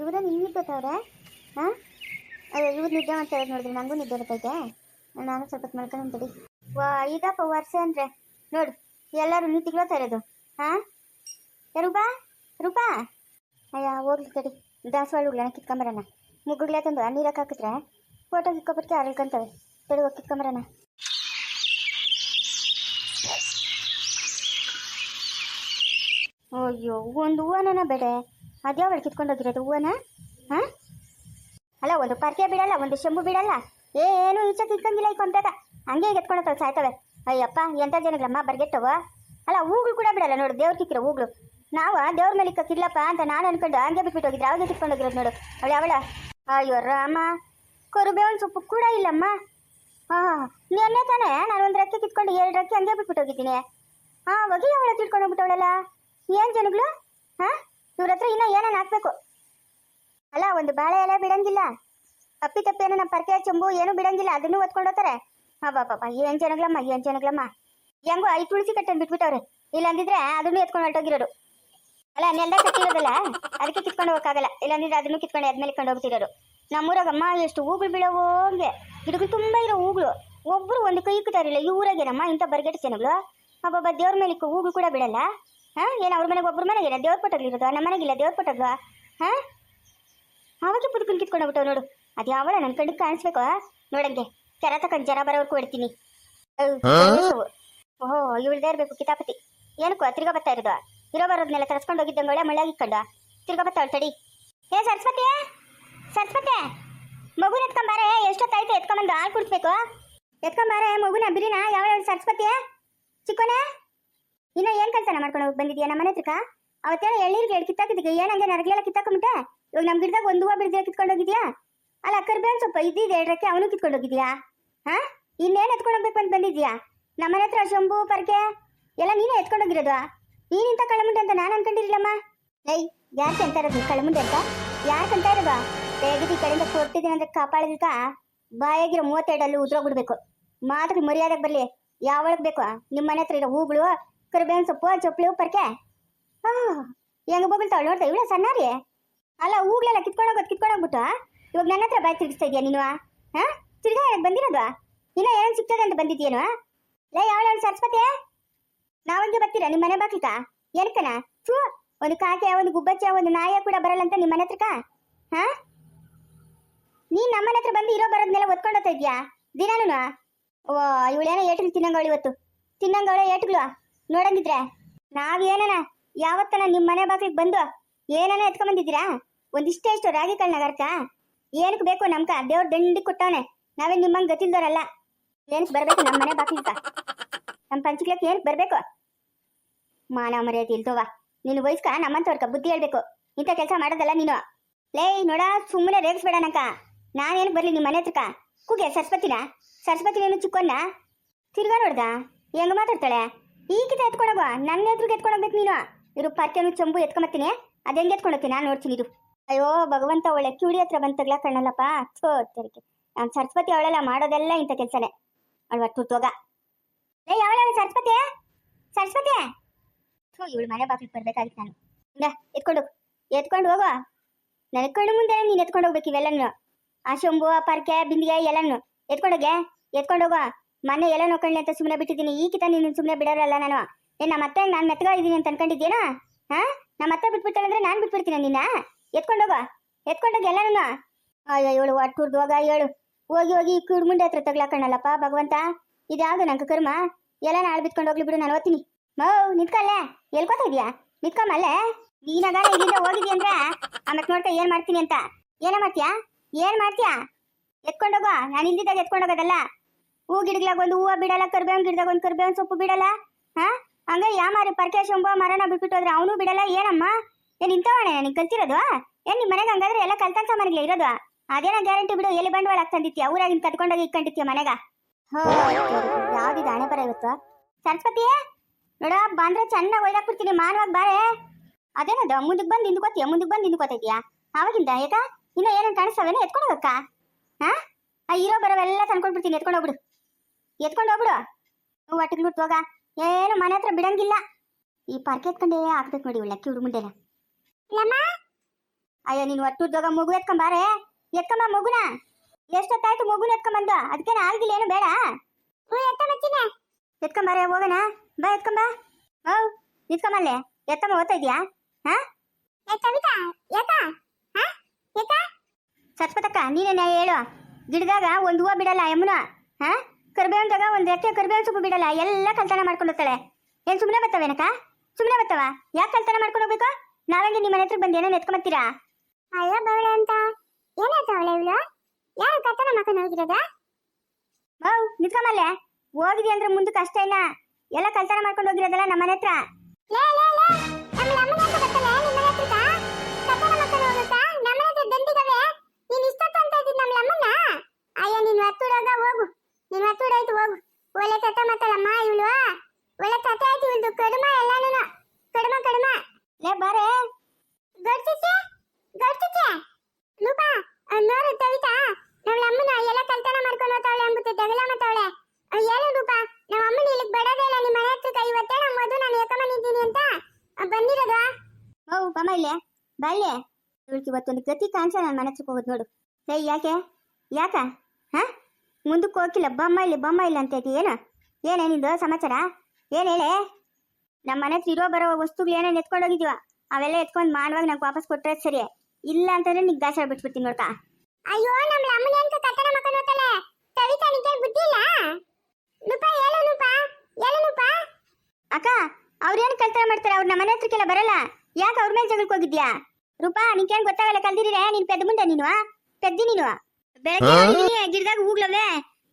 ಇವರೇ ಬರ್ತಾವ್ರೆ ಗೊತ್ತವ್ರೆ ಹಾಂ? ಅಯ್ಯೋ, ಇವ್ರು ನಿದ್ದೆ ಇರೋದು ನೋಡಿದ್ರೆ ನನಗೂ ನಿದ್ದೆ ಬರ್ತೈತೆ. ನಾನು ಸ್ವಲ್ಪ ಹೊತ್ತು ಮಾಡ್ಕೊಂಡು ವಾ ಇದಪ್ಪ ವರ್ಷ ಅಂದರೆ. ನೋಡು, ಎಲ್ಲರೂ ನೀತಿಗ್ಲೋತಾ ಇರೋದು. ಹಾಂ? ರೂಪಾ? ರೂಪಾ? ಅಯ್ಯ, ಹೋಗ್ಲಿ ತಡಿ. ದಾಸವಾಳುಗಳನ್ನ ಕಿತ್ಕೊಂಬರೋಣ. ಮುಗ್ಗುಗ್ಲೇ ತಂದು ನೀರಕ್ಕೆ ಹಾಕಿದ್ರೆ ಫೋಟೋ ಕಿತ್ಕೊಬಿಟ್ಟು ಅರಳ್ಕೊಂತವೆ ತಡಿ, ಹೋಗಿ ಕಿತ್ಕೊಂಬರೋಣ. ಅಯ್ಯೋ, ಒಂದು ಹೂವನ ಬೇಡೆ ಅದ್ಯಾವಳು ಕಿತ್ಕೊಂಡೋಗಿರೋದು, ಹೂವನ? ಹಾಂ? ಅಲ್ಲ, ಒಂದು ಪರ್ಕೆ ಬಿಡಲ್ಲ, ಒಂದು ಶಂಭು ಬಿಡಲ್ಲ. ಏನು ಈಚೆ ಕಿತ್ಕೊಂಗಿಲ್ಲ ಈ ಕೊಂಪೆಗ ಹಂಗೆ ಎತ್ಕೊಂಡೋಗ್ತಾವೆ ಸಾಯ್ತವೆ. ಅಯ್ಯಪ್ಪ ಎಂಥ ಜನಗಳಮ್ಮ ಬರ್ಗೆಟ್ಟವ ಅಲ್ಲ, ಹೂಗಳು ಕೂಡ ಬಿಡಲ್ಲ ನೋಡು, ದೇವ್ರು ಕಿಕ್ಕಿರೋ ಹೂಗಳು. ನಾವು ದೇವ್ರ ಮೇಲೆ ಕಿಲ್ಲಪ್ಪ ಅಂತ ನಾನು ಅನ್ಕೊಂಡು ಹಂಗೆ ಬಿಟ್ಬಿಟ್ಟು ಹೋಗಿದ್ರೆ ಅವಾಗೆ ಕಿತ್ಕೊಂಡೋಗಿರೋದು ನೋಡು. ಅವಳು ಅವಳ. ಅಯ್ಯೋ, ರಾಮ. ಕೊರುಬೇವನ್ ಸೊಪ್ಪು ಕೂಡ ಇಲ್ಲಮ್ಮ. ಹಾಂ ನಿನ್ನೆ ತಾನೆ? ನಾನು ಒಂದು ರಕ್ಕೆ ಕಿತ್ಕೊಂಡು ಎರಡು ರಕ್ಕೆ ಹಂಗೆ ಬಿಟ್ಬಿಟ್ಟು ಹೋಗಿದ್ದೀನಿ. ಹಾಂ ಹೋಗಿ ಅವಳ ತಿಳ್ಕೊಂಡು ಹೋಗ್ಬಿಟ್ಟವಳಲ್ಲ. ಏನು ಜನಗಳು? ಹಾಂ? ಇವ್ರ ಹತ್ರ ಇನ್ನೂ ಏನೇನು ಹಾಕ್ಬೇಕು? ಅಲ್ಲ, ಒಂದು ಬಾಳೆ ಎಲೆ ಬಿಡಂಗಿಲ್ಲ. ಅಪ್ಪಿ ತಪ್ಪಿ ಏನೋ ನಮ್ಮ ಪರ್ಕೆ ಚಂಬು ಏನು ಬಿಡಂಗಿಲ್ಲ, ಅದನ್ನು ಒತ್ಕೊಂಡ್ ಹೋಗ್ತಾರೆ. ಹಾ ಪಾಪ ಏನ್ ಜನಗಳಮ್ಮ ಏನ್ ಜನಗಳಮ್ಮ. ಹೆಂಗೋ ಐ ತುಳಸಿ ಕಟ್ಟನ್ ಬಿಟ್ಬಿಟ್ಟವ್ರೆ. ಇಲ್ಲ ಅಂದಿದ್ರೆ ಅದನ್ನು ಎತ್ಕೊಂಡು ಹೊರಟೋಗಿರೋರು. ಅಲ್ಲ, ನೆಲ್ದ ಕಟ್ಟಿರೋದಲ್ಲ, ಅದಕ್ಕೆ ಕಿತ್ಕೊಂಡು ಹೋಗಕ್ಕಾಗಲ್ಲ. ಇಲ್ಲಾಂದಿದ್ರೆ ಅದನ್ನು ಕಿತ್ಕೊಂಡು ಎದ್ಮೇಲೆ ಕೊಂಡು ಹೋಗ್ತಿರೋರು. ನಮ್ಮೂರಾಗಮ್ಮ, ಎಷ್ಟು ಹೂಗಳು ಬೀಳವೋ ಹಂಗೆ. ಗಿಡಗಳು ತುಂಬಾ ಇರೋ ಹೂಗಳು. ಒಬ್ರು ಒಂದು ಕೈ ಇಕ್ಕಿದಾರಿಲ್ಲ, ಈ ಊರಾಗೇನಮ್ಮ ಇಂಥ ಬರ್ಗೆಟ್ ಜನಗಳು? ಒಬ್ಬೊಬ್ಬ ದೇವ್ರ ಮೇಲೆ ಹೂಗಳು ಕೂಡ ಬಿಡಲ್ಲ ಹಾ ಏನು ಅವ್ರ ಮನೆಗೆ ಒಬ್ರ ಮನೆಗೆ ದೇವ್ರ ಪಟ್ಟಗಳಿರೋದು ನಮ್ಮ ಮನೆಗಿಲ್ಲ ದೇವ್ರ ಪಟ್ಟಲ್ವಾ ಹಾ? ಅವಾಗೆ ಪುಡ್ಕೊಂಡು ಕಿತ್ಕೊಂಡು ಹೋಗ್ಬಿಟ್ಟವ್ ನೋಡು ಅದು ಯಾವಳ ನನ್ನ ಕಣ್ಣಿಗೆ ಕಾಣಿಸ್ಬೇಕು ನೋಡಂಗೆ ಕೆರ ತಕೊಂಡ್ ಜರ ಬರೋರ್ ಕೊಡ್ತೀನಿ ಓಹೋ ಇವಳ್ದೇ ಇರ್ಬೇಕು ಕಿತಾಪತಿ. ಏನಕ್ಕೋ ತಿರ್ಗಾ ಬರ್ತಾ ಇರೋದು? ಇರೋ ಬರೋದ್ನೆಲ್ಲ ತರಿಸ್ಕೊಂಡು ಹೋಗಿದ್ದಂಗೆ ಒಳ್ಳೆ ಮಳೆ ಇಕ್ಕೊಂಡು ತಿರ್ಗಾ ಬರ್ತಾವಳ ತಡಿ. ಏ ಸರಸ್ವತಿ ಸರಸ್ವತಿ ಮಗುನ ಎತ್ಕೊಂಬಾರೆ ಎಷ್ಟೊತ್ತಾಯ್ತು ಎತ್ಕೊಂಬಂದು ಹಾಲು ಕುಡಿಸ್ಬೇಕು? ಎತ್ಕೊಂಬಾರೆ ಮಗುನ ಬಿರಿನ ಯಾವ ಯಾವ ಸರಸ್ವತಿ ಚಿಕ್ಕೋನೆ? ಇನ್ನ ಏನ್ ಕೆಲಸ ಮಾಡ್ಕೊಂಡು ಹೋಗಿ ಬಂದಿದ್ಯಾ? ನಮ್ಮ ಮನೆ ಹತ್ರಕ್ಕ? ಅವತ್ತೇಳ ಎಳ್ಳೀರ್ಗೆ ಎರಡು ಕಿತ್ತಾಕಿದ್ದಕ್ಕೆ ಏನಂಗೆ ನರಗಳೆಲ್ಲ ಕಿತ್ತಾಕೊಂಬಿಟ್ಟೆ? ಇವಾಗ ನಮ್ ಗಿಡದಾಗ ಒಂದು ಹೂವು ಬಿಡದೆ ಕಿತ್ಕೊಂಡು ಹೋಗಿದ್ಯಾ? ಅಲ್ಲ ಕರ್ಬೇನ್ ಸ್ವಲ್ಪ ಇದ್ದಿದ್ದು ಎರಡಕ್ಕೆ ಅವನು ಕಿತ್ಕೊಂಡು ಹೋಗಿದ್ಯಾ? ಹಾ? ಇನ್ನೇನ್ ಎತ್ಕೊಂಡು ಹೋಗ್ಬೇಕು ಅಂತ ಬಂದಿದ್ಯಾ? ನಮ್ಮ ಮನೆ ಹತ್ರ ಶಂಭು, ಪರಕೆ ಎಲ್ಲ ನೀನೇ ಎತ್ಕೊಂಡು ಹೋಗಿರೋದು? ನೀನಿಂತ ಕಳಮುಂಡೆ ಅಂತ ನಾನು ಅನ್ಕೊಂಡಿರ್ಲಮ್ಮ ಏಯ್, ಯಾಕೆ ಅಂತ ಇರೋದು ಅಂತ? ಯಾಕೆ ಅಂತ ಇರೋದು? ತೆಗೆದು ಕಡೆಯಿಂದ ಕೊಟ್ಟಿದ್ದೀನಿ ಅಂದ್ರೆ ಕಾಪಾಡಿದ್ಕ ಬಾಯಾಗಿರೋ ಮೂವತ್ತೆರಡಲ್ಲಿ ಉದ್ರೋಗ್ಬಿಡ್ಬೇಕು. ಮಾತ್ರ ಮರ್ಯಾದೆ ಬರಲಿ. ಯಾವಳಗ್ ಬೇಕು? ನಿಮ್ಮ ಮನೆ ಹತ್ರ ಇರೋ ಹೂಗಳು ಕರಿಬೇವಿನ ಸೊಪ್ಪು ಚೊಪ್ಲು ಪರ್ಕೆ ಆ ಹೆಂಗ ಬೊಗಳ್ತಾವಳು ನೋಡ್ತಾ ಇವಳ ರೀ ಅಲ್ಲ, ಹೂಗಳೆಲ್ಲ ಕಿತ್ಕೊಂಡೋಗೋದು ಕಿತ್ಕೊಂಡೋಗ್ಬಿಟ್ಟು ಇವಾಗ ನನ್ನ ಹತ್ರ ಬಾಯ್ ತಿರುಗಿಸ್ತಾ ಇದೆಯಾ ನೀನು? ಹಾ? ತಿರ್ಗಾ ಹೇಳಕ್ ಬಂದಿರೋದು ಇಲ್ಲ ಏನೇನು ಸಿಗ್ತದೆ ಅಂತ ಬಂದಿದ್ಯೇನು? ಲೇ, ಯಾವಳ ಸರಸ್ವತಿ? ನಾವಂಗೆ ಬರ್ತೀರಾ? ನಿಮ್ಮ ಮನೆ ಬಾಕ್ಲಿಕ ಏನಕ್ಕನ? ಫೂ ಒಂದು ಕಾಕೆ ಒಂದು ಗುಬ್ಬಚ್ಚ, ಒಂದು ನಾಯ ಕೂಡ ಬರಲ್ಲ ಅಂತ ನಿಮ್ಮ ಮನೆ ಹತ್ರಕ ಹಾ? ನೀನ್ ನಮ್ಮ ಹತ್ರ ಬಂದು ಇರೋ ಬರೋದ್ನೆಲ್ಲ ಒತ್ಕೊಂಡೋಗ್ತಾ ಇದ್ಯಾ? ದಿನಾನು ಓ, ಇವಳೇನೋ ಏಟ್ಗಳು ತಿನ್ನಂಗವಳು ಇವತ್ತು. ತಿನ್ನಂಗವಳೆ ಏಟ್ಗಳು. ನೋಡಂಗಿದ್ರೆ ನಾವೇನನ ಯಾವತ್ತನ ನಿಮ್ಮ ಮನೆ ಬಾಗಿಲಿಗೆ ಬಂದು ಏನನ ಎತ್ಕೊಂಬಂದಿದ್ದೀರಾ ಒಂದಿಷ್ಟೇ ಇಷ್ಟು ರಾಗಿ ಕಳ್ನಗರ್ಕ ಏನಕ್ಕೆ ಬೇಕು ನಮ್ಕ ದೇವ್ರ ದಂಡಿ ಕೊಟ್ಟವನೆ. ನಾವೇ ನಿಮ್ಮಂಗ್ ಗತಿಲ್ದವ್ರಲ್ಲ. ಏನಕ್ಕೆ ಬರಬೇಕು ನಮ್ಮ ಮನೆ ಬಾಗಿಲಿಕ ನಮ್ಮ ಪಂಚಕ್ಲಕ್ಕೆ ಏನಕ್ಕೆ ಬರಬೇಕು? ಮಾನವ ಮರ್ಯಾದೆ ಇಲ್ದೋವಾ. ನೀನು ವಯಸ್ಕ, ನಮ್ಮಂತವ್ರಕ ಬುದ್ಧಿ ಹೇಳ್ಬೇಕು. ಇಂಥ ಕೆಲಸ ಮಾಡೋದಲ್ಲ ನೀನು. ಲೇ, ನೋಡ ಸುಮ್ಮನೆ ರೇಗಿಸ್ಬೇಡ ನಂಕ ನಾನೇನಕ್ಕೆ ಬರ್ಲಿ ನಿಮ್ಮ ಮನೆ ಹತ್ರಕ ಕೂಗೆ, ಸರಸ್ವತಿನ? ಸರಸ್ವತಿ ನೀನು ಚಿಕ್ಕನ್ನ? ತಿರ್ಗಾ ನೋಡ್ದ? ಹೆಂಗ ಮಾತಾಡ್ತಾಳೆ? ಈಗಿತ ಎತ್ಕೊಂಡೋಗ ನನ್ನ ಎದುರಿಗೆ ಎತ್ಕೊಂಡೋಗ್ಬೇಕು ನೀನು. ಇರು ಪರ್ಕೆನು ಚಂಬು ಎತ್ಕೊಂಬತ್ತೀನಿ ಅದು ಹೆಂಗೆ ಎತ್ಕೊಂಡೋಗ್ತೀನಿ ನಾನು ನೋಡ್ತೀನಿ ಇದು ಅಯ್ಯೋ, ಭಗವಂತ ಒಳ್ಳೆ ಕಿವಿಡಿ ಹತ್ರ ಬಂದ್ ತಗ್ಲ ಕಣ್ಣಲ್ಲಪ್ಪ. ಥೋ ತೆರಿಗೆ ನಾನು ಸರಸ್ವತಿ ಅವಳೆಲ್ಲ ಮಾಡೋದೆಲ್ಲ ಇಂಥ ಕೆಲಸನೇ. ಅವಳು ಒಟ್ಟು ತೋಗ. ಏ, ಯಾವಳ ಸರಸ್ವತಿ? ಸರಸ್ವತಿ? ಥೋ, ಇವಳು ಮನೆ ಬಾಗಿಲಿಗೆ ಬರ್ಬೇಕಾಗಿತ್ತು ನಾನು. ಇಂದ ಎತ್ಕೊಂಡು ಹೋಗು. ಎತ್ಕೊಂಡು ಹೋಗುವ ನನ್ನ ಕಣ್ಣು ಮುಂದೆ ನೀನು ಎತ್ಕೊಂಡು ಹೋಗ್ಬೇಕು ಇವೆಲ್ಲನು. ಆ ಶಂಭು ಆ ಪರ್ಕೆ, ಬಿಂದಿಗೆ, ಎಲ್ಲನೂ. ಎತ್ಕೊಂಡೋಗೆ ಎತ್ಕೊಂಡೋಗು ಮೊನ್ನೆ ಎಲ್ಲ ನೋಡ್ಕೊಳ್ಳಿ ಅಂತ ಸುಮ್ಮನೆ ಬಿಟ್ಟಿದ್ದೀನಿ. ಈ ಕಿತ ನೀನು ಸುಮ್ಮನೆ ಬಿಡೋರಲ್ಲ ನಾನು. ಏ, ನಮ್ಮ ಅತ್ತೆ, ನಾನು ಮೆತ್ತಗಾಗಿದ್ದೀನಿ ಅಂತ ಅನ್ಕೊಂಡಿದ್ದೀನಾ ಹಾ? ನಮ್ಮ ಅತ್ತೆ ಬಿಟ್ಬಿಟ್ಟಾಳಂದ್ರೆ ನಾನು ಬಿಟ್ಬಿಡ್ತೀನಿ ನಿನ್ನ? ಎತ್ಕೊಂಡೋಗ ಎತ್ಕೊಂಡೋಗಿ ಎಲ್ಲನೂ ಅಯ್ಯೋ, ಇವಳು ಒಟ್ಟುರ್ದು ಹೋಗ ಹೇಳು ಹೋಗಿ ಹೋಗಿ ಕುಡ್ಮುಂಡೆ ಹತ್ರ ತಗ್ಲಾಕಣ್ಣಲ್ಲಪ್ಪ ಭಗವಂತ. ಇದ್ಯಾವುದು ನಂಗೆ ಕರ್ಮ. ಎಲ್ಲ ನಾಳೆ ಬಿತ್ಕೊಂಡು ಹೋಗ್ಲಿ ಬಿಡು, ನಾನು ಓದ್ತೀನಿ. ಮೌ, ನಿಂತ್ಕಲ್ಲೇ? ಎಲ್ಕೋತಾ ಇದೀಯಾ? ನಿಂತ್ಕೊಂಬಲ್ಲೇ ನೀನಾಗ ಇಲ್ಲಿಂದ ಹೋಗಿದ್ದಿ ಅಂದ್ರೆ? ಆಮೇಲೆ ನೋಡ್ತಾ ಏನ್ ಮಾಡ್ತೀನಿ ಅಂತ. ಏನ ಮಾಡ್ತೀಯಾ? ಏನ್ ಮಾಡ್ತೀಯಾ? ಎತ್ಕೊಂಡೋಗೋ ನಾನು ಇಲ್ದಿದ್ದಾಗ ಎತ್ಕೊಂಡೋಗೋದಲ್ಲ ಹೂ ಗಿಡಗ್ಲಾಗ ಒಂದು ಹೂವು ಬಿಡಲ್ಲ ಕರ್ಬೇವಿನ ಗಿಡದಾಗ ಒಂದು ಕರ್ಬೇವಿನ ಸೊಪ್ಪು ಬಿಡಲ್ಲ? ಹಾ? ಹಂಗ ಯಾ ಮಾರಿ ಪರ್ಕೆ ಮರನ ಬಿಟ್ಬಿಟ್ಟು ಹೋದ್ರೆ ಅವನು ಬಿಡಲ್ಲ, ಏನಮ್ಮ? ಏನ್ ಇಂಥವಣೆ ನನಗೆ ಕಲ್ತಿರೋದು? ಏನ್ ನಿಮ್ಮ ಮನೆಗೆ ಹಂಗಾದ್ರೆ ಎಲ್ಲ ಕಲ್ತಂತ ಮನೆಗೆ ಇರೋದು? ಅದೇನ ಗ್ಯಾರಂಟಿ ಬಿಡು ಎಲ್ಲಿ ಬಂಡವಾಳ ಹಾಕ್ತಂದಿತ್ತೀಯ ಊರಾಗಿನ ಕತ್ಕೊಂಡೋಗಿ ಇಟ್ಕೊಂಡಿತ್ತೀಯ ಮನೆಗ? ಯಾವ್ದಿದೆ ಹಣೆ ಬರ ಇವತ್ತು? ಸರಸ್ವತಿ? ನೋಡ, ಬಂದ್ರೆ ಚೆನ್ನಾಗಿ ಒಯ್ದಾಕ್ಬಿಡ್ತೀನಿ ಮಾನವಾಗಿ ಬಾರೆ. ಅದೇನದು ಮುಂದಕ್ಕೆ ಬಂದು ಹಿಂದ್ಕೋತೀಯ ಮುಂದಕ್ಕೆ ಬಂದು ಹಿಂದ್ಕೋತಿದ್ಯಾ ಅವಾಗಿಂದ ಏಕ? ಇನ್ನ ಏನೇನು ಕಾಣಿಸ್ತಾವೇನೋ ಎತ್ಕೊಂಡು ಹೋಗಕ್ಕ? ಹಾ? ಆ, ಇರೋ ಬರೋವೆಲ್ಲ ತಂದ್ಕೊಂಡ್ಬಿಡ್ತೀನಿ ಎತ್ಕೊಂಡು ಹೋಗ್ಬಿಡು. ಎತ್ಕೊಂಡು ಹೋಗ್ಬಿಡು. ಒಟ್ಟಿಗೆ ಹೋಗ. ಏನು ಮನೆ ಹತ್ರ ಬಿಡಂಗಿಲ್ಲ. ಈ ಪಾರ್ಕ್ ಎತ್ಕೊಂಡೇ ಹಾಕ್ಬೇಕು ನೋಡಿ ಒಳ್ಳೆ ಕಿವಿಡು ಮುಂದೆನ ಅಯ್ಯೋ ನೀನು ಹೋಗ ಮಗು ಎತ್ಕೊಂಬಾರೆ ಎತ್ಕೊಂಬ ಮಗುನ. ಎಷ್ಟೊತ್ತಾಯ್ತು ಮಗುನ ಎತ್ಕೊಂಬಂದು ಅದಕ್ಕೆ ಆಗಿಲ್ಲ ಏನು ಬೇಡ. ಎತ್ಕೊಂಬಾರೆ ಹೋಗೋಣ. ಬಾ ಎತ್ಕೊಂಬ ಹೌ ನಿತ್ಕೊಂಬಲ್ಲೇ ಎತ್ತಮ್ಮ ಓದ್ತಾ ಇದೆಯಾ? ಹಾ? ಸತ್ಪತಕ್ಕ ನೀನೇ ಹೇಳು? ಗಿಡದಾಗ ಒಂದು ಹೂವು ಬಿಡಲ್ಲ ಯಮುನ? ಹಾ? ಕರ್ಬೇವಂದಾಗ ಒಂದು ರೆಕ್ಕೆ ಕರ್ಬೇವನ್ ಸೊಪ್ಪು ಬಿಡಲ್ಲ ಎಲ್ಲ ಕಲ್ತನ ಮಾಡ್ಕೊಂಡು ಹೋಗ್ತಾಳೆ ಏನ್ ಸುಮ್ಮನೆ ಬರ್ತವೇನಕ ಸುಮ್ನೆ ಬರ್ತಾವ ಯಾಕೆ ಕಲ್ತನ ಮಾಡ್ಕೊಂಡು ಹೋಗ್ಬೇಕು? ನಾವಂಗೆ ನಿಮ್ಮ ಮನೆ ಹತ್ರ ಬಂದು ಏನೋ ಎತ್ಕೊಂಬತ್ತೀರಾ ಅಯ್ಯೋ ಬವಳೆ ಅಂತ. ಏನಾಯ್ತವಳೆ ಇವಳು? ಯಾರು ಕತ್ತನ ಮಾಡ್ಕೊಂಡು ಹೋಗಿರೋದ? ಹೌ ನಿತ್ಕೊಂಬಲ್ಲೆ ಹೋಗಿದಿ ಅಂದ್ರೆ ಮುಂದಕ್ಕೆ ಅಷ್ಟೇ ಇಲ್ಲ ಎಲ್ಲ ಕಲ್ತನ ಮಾಡ್ಕೊಂಡು ಹೋಗಿರೋದಲ್ಲ ನಮ್ಮ ಮನೆ ಹತ್ರ? ಲೇ ಲೇ ಲೇ ನಮ್ಮ ಅಮ್ಮನ ಅಂತ ಬರ್ತಲೆ ನಿಮ್ಮ ಹತ್ರ ಕತ್ತನ ಮಕ್ಕಳು ಹೋಗುತ್ತಾ ನಮ್ಮ ಹತ್ರ ದಂಡಿಗವೆ ನೀನ್ ಇಷ್ಟೊತ್ತು ಅಂತ ಇದ್ದಿದ್ ನಮ್ಮ ಅಮ್ಮನ ಅಯ್ಯೋ ನೀನ್ ಹತ್ತುಡೋಗ ಹೋಗು ನೀನ್ ಹತ್ತುಡಾಯ್ತು ಹೋಗು ಒಳ್ಳೆ ಕತ್ತ ಮತ್ತಳಮ್ಮ ಇವಳು ಒಳ್ಳೆ ಕತೆ ಆಯ್ತು ಇವಳ್ದು ಕಡಿಮ ಎಲ್ಲಾನು ಕಡಿಮ ಕಡಿಮ ಲೇ ಬಾರೆ ಗಡ್ಚಿಚ್ಚೆ ಗಡ್ಚಿಚ್ಚೆ ಲೂಪ ನೋಡು ತವಿತಾ ನಮ್ಮ ಅಮ್ಮನ ಎಲ್ಲ ಕಲ್ತನ ಮಾಡ್ಕೊಂಡು ಹೋಗ್ತಾವಳೆ ಅಂಬುತ್ತೆ ಜಗಳ ಮತ್ತವಳೆ ಏನು ರೂಪ ನಮ್ಮ ಅಮ್ಮನ ಇಲ್ಲಿಗೆ ಬಡದೇ ಇಲ್ಲ ನಿಮ್ಮ ಮನೆ ಹತ್ರ ಇವತ್ತೇ ನಮ್ಮ ಮಧು ನಾನು ಎಕ್ಕಮನಿದ್ದೀನಿ ಅಂತ ಆ, ಬಂದಿರೋದು ಹೌ ಬಮ್ಮ ಇಲ್ಲೇ ಬಾ ಇಲ್ಲೇ ಇವಳಿಗೆ ಇವತ್ತೊಂದು ಗತಿ ಕಾಣಿಸ ನನ್ನ ಮನೆ ಹತ್ರಕ್ಕೆ ಹೋಗೋದು ನೋಡು. ಏ ಯಾಕೆ? ಯಾಕ? ಹಾ? ಮುಂದಕ್ಕೆ ಹೋಗಿಲ್ಲ ಬೊಮ್ಮ ಇಲ್ಲಿ ಬೊಮ್ಮ ಇಲ್ಲ ಅಂತ ಐತಿ ಏನು? ಏನೇ ನಿಂದು ಸಮಾಚಾರ? ಏನು ಹೇಳೆ? ನಮ್ಮ ಮನೆ ಹತ್ರ ಇರೋ ಬರೋ ವಸ್ತುಗಳು ಏನೇನು ಎತ್ಕೊಂಡು ಹೋಗಿದ್ವ ಅವೆಲ್ಲ ಎತ್ಕೊಂಡು ಮಾಡುವಾಗ ನಂಗೆ ವಾಪಸ್ ಕೊಟ್ಟರೆ ಸರಿ. ಇಲ್ಲ ಅಂತಂದ್ರೆ ನಿಂಗೆ ದಾಸ ಬಿಟ್ಬಿಡ್ತೀನಿ ನೋಡ್ಕ. ಅಯ್ಯೋ ನಮ್ಮ ಅಮ್ಮನ ಅಂತ ಕಟ್ಟಡ ಹೋಗ್ತಾಳೆ ತವಿತಾ ನಿಂಗೆ ಬುದ್ಧಿ ಇಲ್ಲ? ಅಕ್ಕ ಅವ್ರೇನು ಕಲ್ತನ ಮಾಡ್ತಾರೆ? ಅವ್ರು ನಮ್ಮ ಮನೆ ಹತ್ರಕ್ಕೆಲ್ಲ ಬರಲ್ಲ. ಯಾಕೆ ಅವ್ರ ಮೇಲೆ ಜಗಳಕ್ಕೆ ಹೋಗಿದ್ಯಾ? ರೂಪಾ ನಿನ್ಕೇನ್ ಗೊತ್ತಾಗಲ್ಲ ಕಲ್ದಿರೀರೆ ನೀನ್ ಪೆದ್ದ ಮುಂದೆ ನೀನು ಪೆದ್ದಿ ನೀನು? ಬೆಳಗ್ಗೆ ಗಿಡದಾಗ ಹೂಗ್ಲವೆ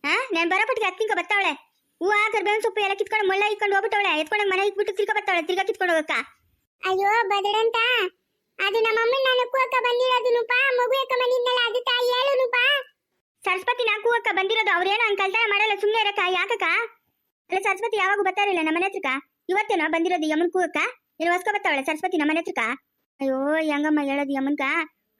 ಹಾ ನಾನು ಬರೋಪಟ್ಟಿಗೆ ಹತ್ತಿಂಕ ಬರ್ತಾವಳೆ ಹೂವ ಕರ್ಬೇವಿನ ಸೊಪ್ಪು ಎಲ್ಲ ಕಿತ್ಕೊಂಡು ಮೊಳ್ಳ ಇಕ್ಕೊಂಡು ಹೋಗ್ಬಿಟ್ಟವಳೆ. ಎತ್ಕೊಂಡು ಮನೆ ಇಟ್ಬಿಟ್ಟು ತಿರ್ಗಾ ಬರ್ತಾವಳೆ ತಿರ್ಗಾ ಕಿತ್ಕೊಂಡು ಹೋಗಕ್ಕ. ಅಯ್ಯೋ ಬದಡಂತ ಅದು ನಮ್ಮ ಅಮ್ಮನ ನಾನು ಕೂಕ ಬಂದಿರೋದು ನೂಪ ಮಗು ಎಕ್ಕ ಬಂದಿದ್ನಲ್ಲ ಅದು ತಾಯಿ. ಹೇಳು ನೂಪ ಸರಸ್ವತಿ ನಾ ಅಕ್ಕ ಬಂದಿರೋದು ಅವ್ರೇನು ಹಂಗೆ ಕಲ್ತಾಯ ಮಾಡಲ್ಲ ಸುಮ್ಮನೆ ಇರಕ್ಕ ಯಾಕಕ್ಕ? ಅಲ್ಲ ಸರಸ್ವತಿ ಯಾವಾಗ ಬರ್ತಾರಿಲ್ಲ ನಮ್ಮ ಮನೆ ಹತ್ರಕ್ಕ? ಇವತ್ತೇನೋ ಬಂದಿರೋದು ಯಮನ್ ಕೂಗಕ್ಕ ಏನು ಹೊಸ್ಕೊ ಬರ್ತಾವಳೆ ಸರಸ್ವತಿ ನಮ್ಮ ಮನೆ ಹತ್ರಕ್ಕ? ಅಯ್ಯೋ, ಹೆಂಗಮ್ಮ ಹೇಳೋದು ಯಮನ್ಕ?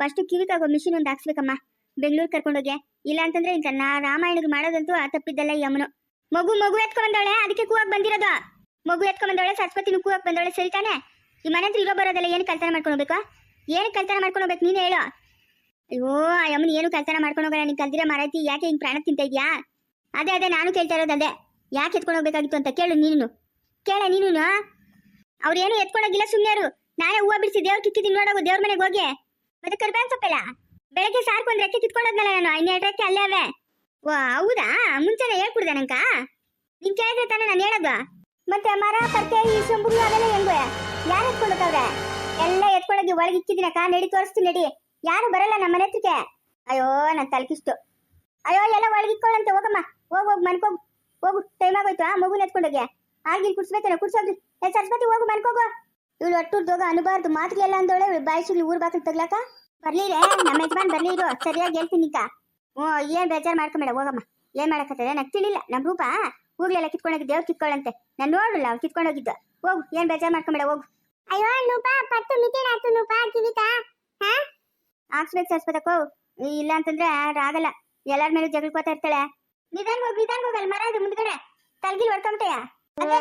ಫಸ್ಟ್ ಕಿವಿಕಾಗೋ ಮಿಷಿನ್ ಒಂದು ಹಾಕ್ಸ್ಬೇಕಮ್ಮ. ಬೆಂಗಳೂರು ಕರ್ಕೊಂಡೋಗಿ. ಇಲ್ಲ ಅಂತಂದ್ರೆ ಇಂಕ ನಾ ರಾಮಾಯಣಗೆ ಮಾಡೋದಂತೂ ಆ ತಪ್ಪಿದ್ದಲ್ಲ ಯಮನು. ಮಗು ಮಗು ಎತ್ಕೊಂಡ್ ಬಂದವಳೆ ಅದಕ್ಕೆ ಕೂಗಕ್ ಬಂದಿರೋದು. ಮಗು ಎತ್ಕೊಂಡ್ ಬಂದವಳೆ ಸರಸ್ವತಿನೂ ಕೂಗಕ್ ಬಂದವಳೆ ಸರಿ ತಾನೆ? ಈ ಮನೆ ಹತ್ರ ಇರೋ ಬರೋದಲ್ಲ ಏನು ಕಲ್ತನ ಮಾಡ್ಕೊಂಡು ಹೋಗ್ಬೇಕು? ಏನು ಕಲ್ತನ ಮಾಡ್ಕೊಂಡು ಹೋಗ್ಬೇಕು ನೀನು ಹೇಳು. ಅಯ್ಯೋ, ಆ ಯಮನ್ ಏನು ಕಲ್ತನ ಮಾಡ್ಕೊಂಡು ಹೋಗಲ್ಲ. ನೀನು ಕಲ್ದಿರ ಮಾರಾಯ್ತಿ ಯಾಕೆ ಹಿಂಗ್ ಪ್ರಾಣ ತಿಂತ ಇದ್ಯಾ? ಅದೇ ಅದೇ, ನಾನು ಕೇಳ್ತಾ ಇರೋದು ಅದೇ. ಯಾಕೆ ಎತ್ಕೊಂಡು ಹೋಗ್ಬೇಕಾಗಿತ್ತು ಅಂತ ಕೇಳು ನೀನು ಕೇಳ ನೀನು ಅವ್ರೇನು ಎತ್ಕೊಂಡೋಗಿಲ್ಲ ಸುಮ್ಮನೆ ನಾನೇ ಹೂವು ಬಿಡಿಸಿ ದೇವ್ರ ಕಿಕ್ಕಿದ್ದೀನಿ ನೋಡೋಗು ದೇವ್ರ ಮನೆಗೆ ಹೋಗಿ. ಮತ್ತೆ ಕರ್ಬೇನ್ ಸೊಪ್ಪೆಲ್ಲ. ಬೆಳಗ್ಗೆ ಸಾರ್ಕು ಒಂದು ರೆಕ್ಕೆ ನಾನು ಇನ್ನೆರಡು ರೆಕ್ಕೆ ಅಲ್ಲೇ ಅವೆ. ಓ ಹೌದಾ? ಮುಂಚೆನೆ ಹೇಳ್ಕೊಡ್ದೆ ನಂಕ ನೀನ್ ಕೇಳಿದ್ರೆ ತಾನೇ ನಾನು ಹೇಳೋದು. ಮತ್ತೆ ಮರ, ಪರ್ಕೆ, ಈ ಸೊಂಬುಗಳು ಅವೆಲ್ಲ ಹೆಂಗು? ಯಾರು ಎತ್ಕೊಂಡೋಗವ್ರೆ ಎಲ್ಲ ಎತ್ಕೊಂಡೋಗಿ ಒಳಗೆ ಇಕ್ಕಿದ್ದೀನಕ್ಕ ನಡಿ ತೋರಿಸ್ತೀನಿ, ನಡಿ. ಯಾರು ಬರಲ್ಲ ನಮ್ಮ ಮನೆ ಹತ್ರಕ್ಕೆ. ಅಯ್ಯೋ, ನನ್ ತಲಕಿಷ್ಟು ಅಯ್ಯೋ, ಎಲ್ಲ ಒಳಗೆ ಇಕ್ಕೊಳ್ಳಂತೆ ಹೋಗಮ್ಮ. ಹೋಗ್ ಹೋಗ್ ಮನ್ಕೋ ಹೋಗು, ಟೈಮ್ ಆಗೋಯ್ತು, ಆ ಮಗುನ ಎತ್ಕೊಂಡೋಗಿ. ಆಗಿ ಕುಡ್ಸ್ಬೇಕೇನ ಕುಡ್ಸೋಗ್ರಿ ಏ, ಸರಸ್ವತಿ, ಹೋಗು, ಮನ್ಕೋಗು. ಇವಳು ದೋಗ ಅನ್ಬಾರ್ದು. ಮಾತುಗೆಲ್ಲ ಅಂದೋಳೆ ಇವಳು ಬಾಯಿ ಸಿಗ್ಲಿ ಊರ್ ಬಾಕಲ್ ತಗ್ಲಾಕ? ಬರ್ಲಿರೇ ನಮ್ಮ ಯಜಮಾನ್ ಬರ್ಲಿ ಇರು ಸರಿಯಾಗಿ ಹೇಳ್ತೀನಿ ಓ ಏನ್ ಬೇಜಾರ್ ಮಾಡ್ಕೊಂಬೇಡ ಹೋಗಮ್ಮ. ಏನ್ ಮಾಡಕತ್ತದೆ ನಕ್ ತಿಳಿಲ್ಲ. ನಮ್ಮ ರೂಪ ಹೂಗ್ಲೆಲ್ಲ ಕಿತ್ಕೊಂಡೋಗಿ ದೇವ್ರು ಕಿತ್ಕೊಳ್ಳಂತೆ ನಾನು ನೋಡಲ್ಲ ಅವ್ ಕಿತ್ಕೊಂಡೋಗಿದ್ದು. ಹೋಗು ಏನ್ ಬೇಜಾರ್ ಮಾಡ್ಕೊಂಬೇಡ ಹೋಗು. ಅಯ್ಯೋ ನೂಪ ನೂಪ ಕಿವಿತಾ. ಹಾ? ಹಾಕ್ಸ್ಬೇಕು ಸರಸ್ವತಕ್ಕೋ ಇಲ್ಲ ಅಂತಂದ್ರೆ ಆಗಲ್ಲ. ಎಲ್ಲಾರ ಮೇಲೆ ಜಗಳಕೋತಾ ಇರ್ತಾಳೆ. ನಿಧಾನ ಹೋಗಿ ನಿಧಾನ ಹೋಗಲ್ಲ ಮರ ಅದು ಮುಂದ್ಗಡೆ. ತಲ್ಗಿಲ್ ಹೊಡ್ಕೊಂಬಿಟ್ಟೆಯ? ಅದೇ